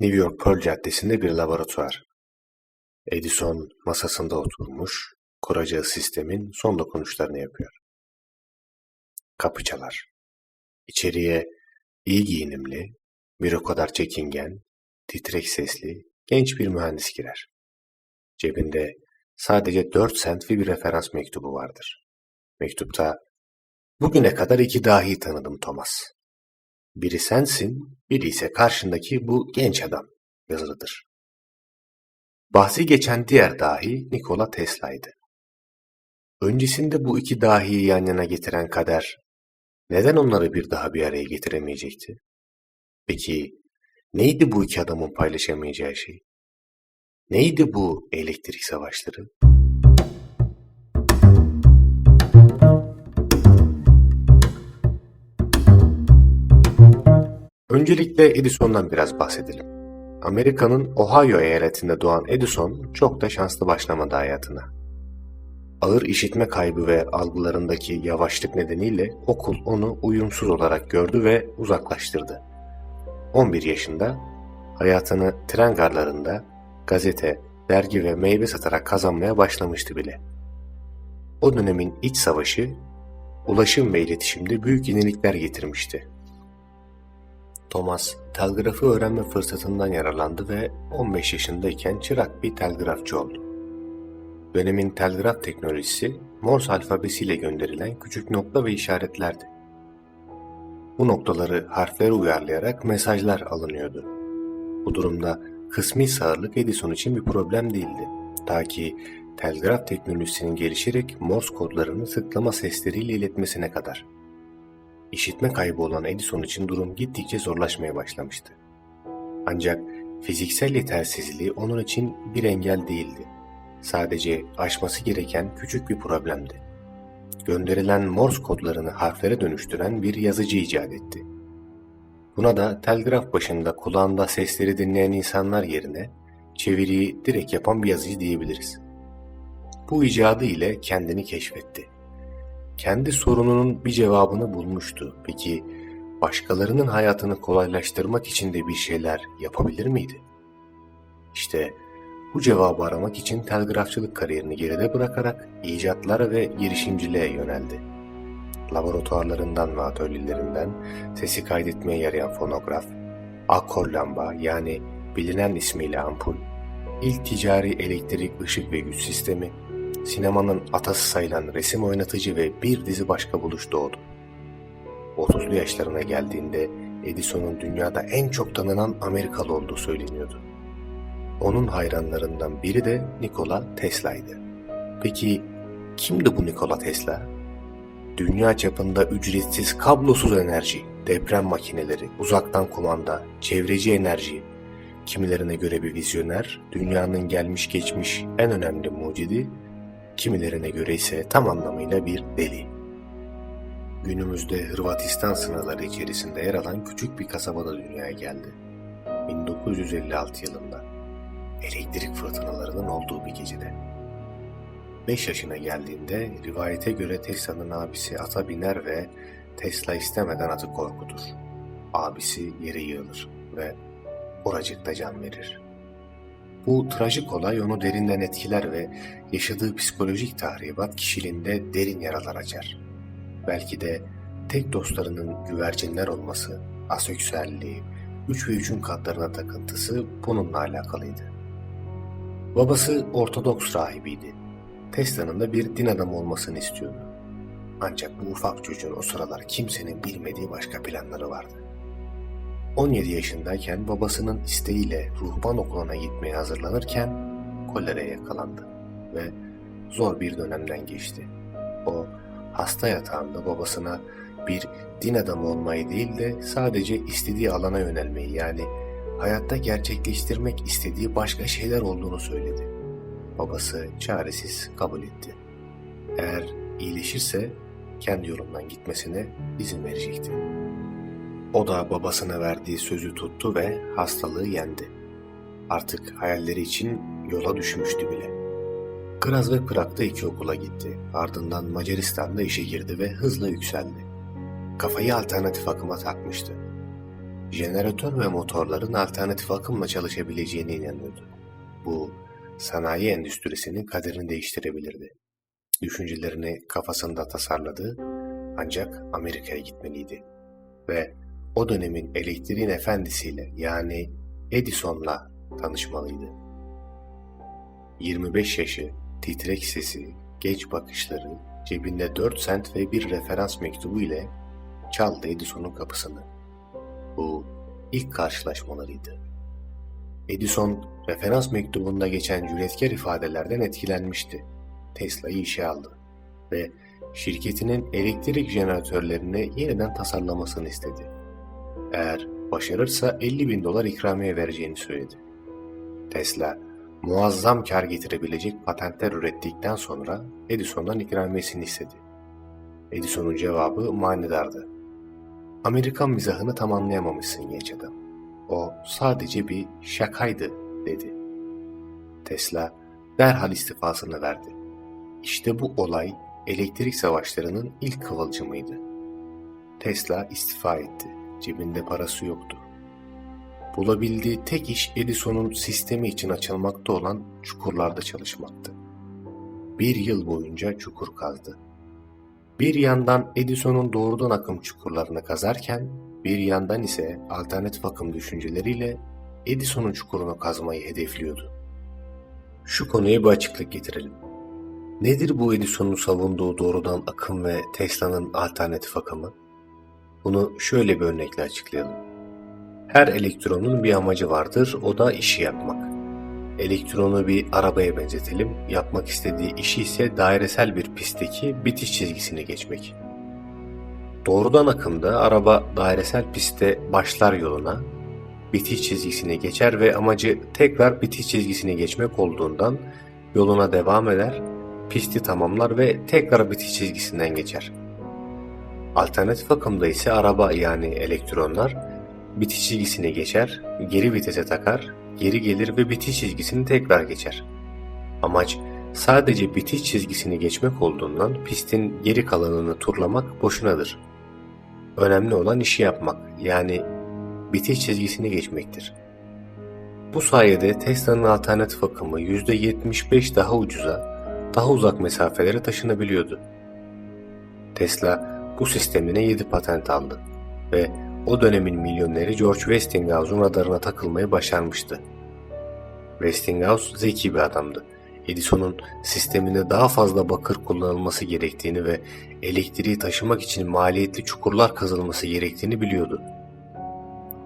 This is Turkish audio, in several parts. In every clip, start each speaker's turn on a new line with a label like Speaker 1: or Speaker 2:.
Speaker 1: New York Pearl Caddesi'nde bir laboratuvar. Edison masasında oturmuş, kuracağı sistemin son dokunuşlarını yapıyor. Kapı çalar. İçeriye iyi giyinimli, bir o kadar çekingen, titrek sesli, genç bir mühendis girer. Cebinde sadece dört sent bir referans mektubu vardır. Mektupta, bugüne kadar iki dahi tanıdım Thomas. Biri sensin, biri ise karşındaki bu genç adam yazılıdır. Bahsi geçen diğer dahi Nikola Tesla'ydı. Öncesinde bu iki dahiyi yan yana getiren kader neden onları bir daha bir araya getiremeyecekti? Peki neydi bu iki adamın paylaşamayacağı şey? Neydi bu elektrik savaşları? Öncelikle Edison'dan biraz bahsedelim. Amerika'nın Ohio eyaletinde doğan Edison çok da şanslı başlamadı hayatına. Ağır işitme kaybı ve algılarındaki yavaşlık nedeniyle okul onu uyumsuz olarak gördü ve uzaklaştırdı. 11 yaşında hayatını tren garlarında gazete, dergi ve meyve satarak kazanmaya başlamıştı bile. O dönemin iç savaşı ulaşım ve iletişimde büyük yenilikler getirmişti. Thomas, telgrafı öğrenme fırsatından yararlandı ve 15 yaşındayken çırak bir telgrafçı oldu. Dönemin telgraf teknolojisi Morse alfabesiyle gönderilen küçük nokta ve işaretlerdi. Bu noktaları harflere uyarlayarak mesajlar alınıyordu. Bu durumda kısmi sağırlık Edison için bir problem değildi. Ta ki telgraf teknolojisinin gelişerek Morse kodlarını tıklama sesleriyle iletmesine kadar. İşitme kaybı olan Edison için durum gittikçe zorlaşmaya başlamıştı. Ancak fiziksel yetersizliği onun için bir engel değildi. Sadece aşması gereken küçük bir problemdi. Gönderilen Morse kodlarını harflere dönüştüren bir yazıcı icat etti. Buna da telgraf başında kulağında sesleri dinleyen insanlar yerine çeviriyi direkt yapan bir yazıcı diyebiliriz. Bu icadı ile kendini keşfetti kendi sorununun bir cevabını bulmuştu. Peki başkalarının hayatını kolaylaştırmak için de bir şeyler yapabilir miydi? İşte bu cevabı aramak için telgrafçılık kariyerini geride bırakarak icatlara ve girişimciliğe yöneldi. Laboratuvarlarından ve atölyelerinden sesi kaydetmeye yarayan fonograf, akkor lamba yani bilinen ismiyle ampul, ilk ticari elektrik, ışık ve güç sistemi, sinemanın atası sayılan resim oynatıcı ve bir dizi başka buluş doğdu. 30'lu yaşlarına geldiğinde Edison'un dünyada en çok tanınan Amerikalı olduğu söyleniyordu. Onun hayranlarından biri de Nikola Tesla'ydı. Peki kimdi bu Nikola Tesla? Dünya çapında ücretsiz kablosuz enerji, deprem makineleri, uzaktan kumanda, çevreci enerji, kimilerine göre bir vizyoner, dünyanın gelmiş geçmiş en önemli mucidi kimilerine göre ise tam anlamıyla bir deli. Günümüzde Hırvatistan sınırları içerisinde yer alan küçük bir kasabada dünyaya geldi. 1956 yılında elektrik fırtınalarının olduğu bir gecede. 5 yaşına geldiğinde rivayete göre Tesla'nın abisi ata biner ve Tesla istemeden atı korkutur. Abisi yere yığılır ve oracıkta can verir. Bu trajik olay onu derinden etkiler ve yaşadığı psikolojik tahribat kişiliğinde derin yaralar açar. Belki de tek dostlarının güvercinler olması, aseksüelliği, üç ve üçün katlarına takıntısı bununla alakalıydı. Babası Ortodoks rahibiydi. Tesla'nın da bir din adamı olmasını istiyordu. Ancak bu ufak çocuğun o sıralar kimsenin bilmediği başka planları vardı. 17 yaşındayken babasının isteğiyle ruhban okuluna gitmeye hazırlanırken koleraya yakalandı ve zor bir dönemden geçti. O hasta yatağında babasına bir din adamı olmayı değil de sadece istediği alana yönelmeyi yani hayatta gerçekleştirmek istediği başka şeyler olduğunu söyledi. Babası çaresiz kabul etti. Eğer iyileşirse kendi yolundan gitmesine izin verecekti. O da babasına verdiği sözü tuttu ve hastalığı yendi. Artık hayalleri için yola düşmüştü bile. Graz ve Prag'da iki okula gitti. Ardından Macaristan'da işe girdi ve hızla yükseldi. Kafayı alternatif akıma takmıştı. jeneratör ve motorların alternatif akımla çalışabileceğine inanıyordu. Bu, sanayi endüstrisinin kaderini değiştirebilirdi. Düşüncelerini kafasında tasarladı ancak Amerika'ya gitmeliydi. Ve o dönemin elektriğin efendisiyle yani Edison'la tanışmalıydı. 25 yaşı, titrek sesi, genç bakışları, cebinde 4 sent ve bir referans mektubu ile çaldı Edison'un kapısını. Bu ilk karşılaşmalarıydı. Edison, referans mektubunda geçen cüretkar ifadelerden etkilenmişti. Tesla'yı işe aldı ve şirketinin elektrik jeneratörlerini yeniden tasarlamasını istedi. Eğer başarırsa 50 bin dolar ikramiye vereceğini söyledi. Tesla, muazzam kar getirebilecek patentler ürettikten sonra Edison'dan ikramiyesini istedi. Edison'un cevabı manidardı. Amerikan mizahını tam anlayamamışsın genç adam. O sadece bir şakaydı dedi. Tesla derhal istifasını verdi. İşte bu olay elektrik savaşlarının ilk kıvılcımıydı. Tesla istifa etti. Cebinde parası yoktu. Bulabildiği tek iş Edison'un sistemi için açılmakta olan çukurlarda çalışmaktı. Bir yıl boyunca çukur kazdı. Bir yandan Edison'un doğrudan akım çukurlarını kazarken, bir yandan ise alternatif akım düşünceleriyle Edison'un çukurunu kazmayı hedefliyordu. Şu konuya bir açıklık getirelim. Nedir bu Edison'un savunduğu doğrudan akım ve Tesla'nın alternatif akımı? Bunu şöyle bir örnekle açıklayalım. Her elektronun bir amacı vardır, o da işi yapmak. Elektronu bir arabaya benzetelim, yapmak istediği işi ise dairesel bir pistteki bitiş çizgisini geçmek. Doğrudan akımda araba dairesel pistte başlar yoluna, bitiş çizgisini geçer ve amacı tekrar bitiş çizgisini geçmek olduğundan yoluna devam eder, pisti tamamlar ve tekrar bitiş çizgisinden geçer. Alternatif akımda ise araba yani elektronlar bitiş çizgisini geçer, geri vitese takar, geri gelir ve bitiş çizgisini tekrar geçer. Amaç sadece bitiş çizgisini geçmek olduğundan pistin geri kalanını turlamak boşunadır. Önemli olan işi yapmak yani bitiş çizgisini geçmektir. Bu sayede Tesla'nın alternatif akımı %75 daha ucuza, daha uzak mesafelere taşınabiliyordu. Tesla bu sistemine 7 patent aldı ve o dönemin milyoneri George Westinghouse'un radarına takılmayı başarmıştı. Westinghouse zeki bir adamdı. Edison'un sisteminde daha fazla bakır kullanılması gerektiğini ve elektriği taşımak için maliyetli çukurlar kazılması gerektiğini biliyordu.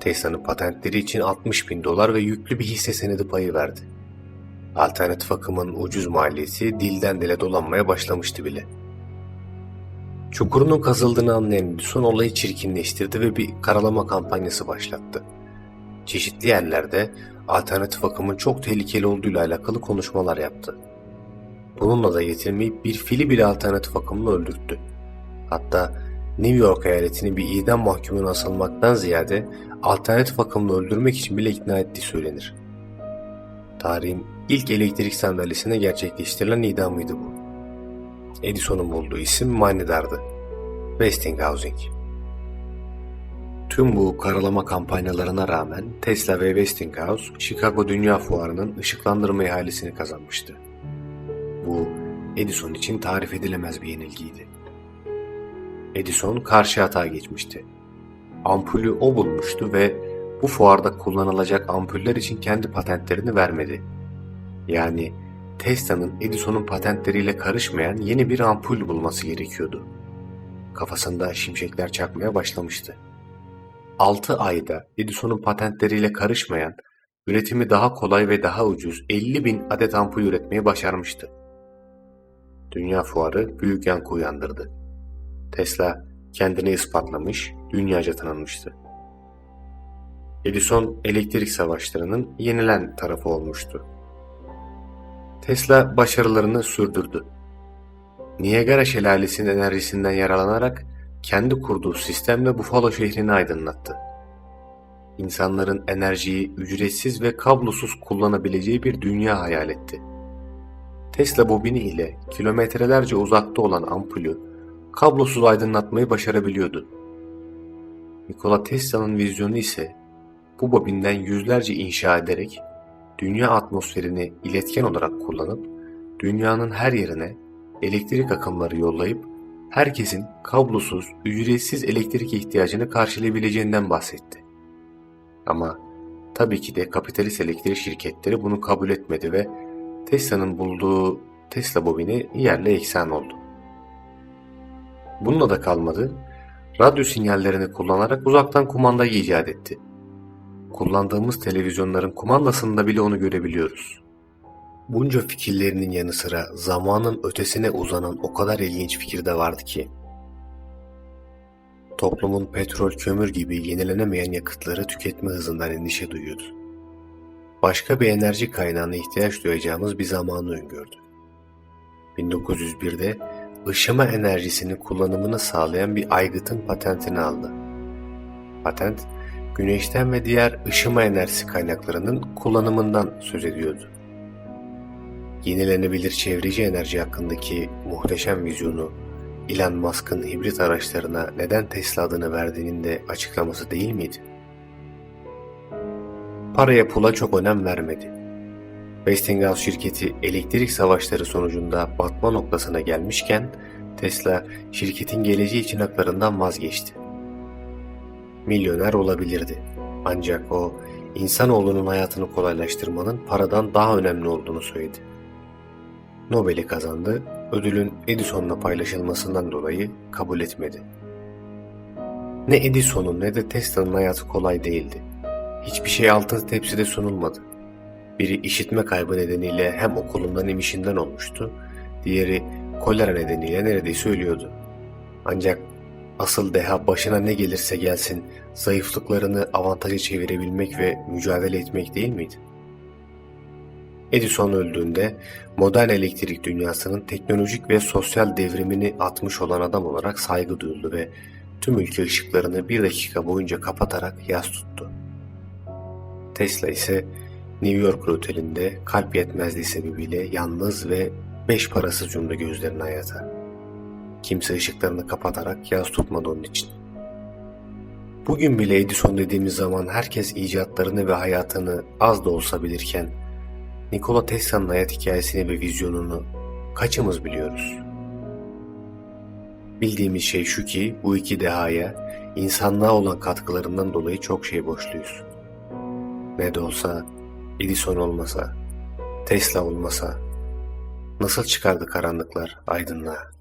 Speaker 1: Tesla'nın patentleri için 60 bin dolar ve yüklü bir hisse senedi payı verdi. Alternatif akımın ucuz maliyeti dilden dile dolanmaya başlamıştı bile. Çukurunun kazıldığını anlayan Edison olayı çirkinleştirdi ve bir karalama kampanyası başlattı. Çeşitli yerlerde alternatif akımın çok tehlikeli olduğuyla alakalı konuşmalar yaptı. Bununla da yetinmeyip bir fili bile alternatif akımla öldürttü. Hatta New York eyaletini bir idam mahkumuna asılmaktan ziyade alternatif akımla öldürmek için bile ikna ettiği söylenir. Tarihin ilk elektrik sandalyesine gerçekleştirilen idamıydı bu. Edison'un bulduğu isim manidardı. Westinghousing. Tüm bu karalama kampanyalarına rağmen Tesla ve Westinghouse Chicago Dünya Fuarı'nın ışıklandırma ihalesini kazanmıştı. Bu Edison için tarif edilemez bir yenilgiydi. Edison karşı hata geçmişti. Ampulü o bulmuştu ve bu fuarda kullanılacak ampuller için kendi patentlerini vermedi. Yani Tesla'nın Edison'un patentleriyle karışmayan yeni bir ampul bulması gerekiyordu. Kafasında şimşekler çakmaya başlamıştı. 6 ayda Edison'un patentleriyle karışmayan, üretimi daha kolay ve daha ucuz 50 bin adet ampul üretmeyi başarmıştı. Dünya fuarı büyük yankı uyandırdı. Tesla kendini ispatlamış, dünyaca tanınmıştı. Edison elektrik savaşlarının yenilen tarafı olmuştu. Tesla başarılarını sürdürdü. Niagara Şelalesi'nin enerjisinden yararlanarak kendi kurduğu sistemle Buffalo şehrini aydınlattı. İnsanların enerjiyi ücretsiz ve kablosuz kullanabileceği bir dünya hayal etti. Tesla bobini ile kilometrelerce uzakta olan ampulü kablosuz aydınlatmayı başarabiliyordu. Nikola Tesla'nın vizyonu ise bu bobinden yüzlerce inşa ederek dünya atmosferini iletken olarak kullanıp dünyanın her yerine elektrik akımları yollayıp herkesin kablosuz, ücretsiz elektrik ihtiyacını karşılayabileceğinden bahsetti. Ama tabii ki de kapitalist elektrik şirketleri bunu kabul etmedi ve Tesla'nın bulduğu Tesla bobini yerle eksan oldu. Bununla da kalmadı, radyo sinyallerini kullanarak uzaktan kumanda icat etti. Kullandığımız televizyonların kumandasında bile onu görebiliyoruz. Bunca fikirlerinin yanı sıra zamanın ötesine uzanan o kadar ilginç fikir de vardı ki. Toplumun petrol, kömür gibi yenilenemeyen yakıtları tüketme hızından endişe duyuyordu. Başka bir enerji kaynağına ihtiyaç duyacağımız bir zamanı öngördü. 1901'de ışıma enerjisinin kullanımını sağlayan bir aygıtın patentini aldı. Patent, güneşten ve diğer ışıma enerjisi kaynaklarının kullanımından söz ediyordu. Yenilenebilir çevreci enerji hakkındaki muhteşem vizyonu Elon Musk'ın hibrit araçlarına neden Tesla adını verdiğinin de açıklaması değil miydi? Paraya pula çok önem vermedi. Westinghouse şirketi elektrik savaşları sonucunda batma noktasına gelmişken Tesla şirketin geleceği için haklarından vazgeçti. Milyoner olabilirdi. Ancak o insanoğlunun hayatını kolaylaştırmanın paradan daha önemli olduğunu söyledi. Nobel'i kazandı, ödülün Edison'la paylaşılmasından dolayı kabul etmedi. Ne Edison'un ne de Tesla'nın hayatı kolay değildi. Hiçbir şey altın tepside sunulmadı. Biri işitme kaybı nedeniyle hem okulundan hem işinden olmuştu, diğeri kolera nedeniyle neredeyse ölüyordu. Ancak asıl deha başına ne gelirse gelsin zayıflıklarını avantaja çevirebilmek ve mücadele etmek değil miydi? Edison öldüğünde modern elektrik dünyasının teknolojik ve sosyal devrimini atmış olan adam olarak saygı duyuldu ve tüm ülke ışıklarını bir dakika boyunca kapatarak yas tuttu. Tesla ise New York otelinde kalp yetmezliği sebebiyle yalnız ve beş parasız yumdu gözlerini hayata. Kimse ışıklarını kapatarak yas tutmadı onun için. Bugün bile Edison dediğimiz zaman herkes icatlarını ve hayatını az da olsa bilirken Nikola Tesla'nın hayat hikayesini ve vizyonunu kaçımız biliyoruz? Bildiğimiz şey şu ki bu iki dehaya insanlığa olan katkılarından dolayı çok şey borçluyuz. Ne de olsa Edison olmasa, Tesla olmasa nasıl çıkardı karanlıklar aydınlığa?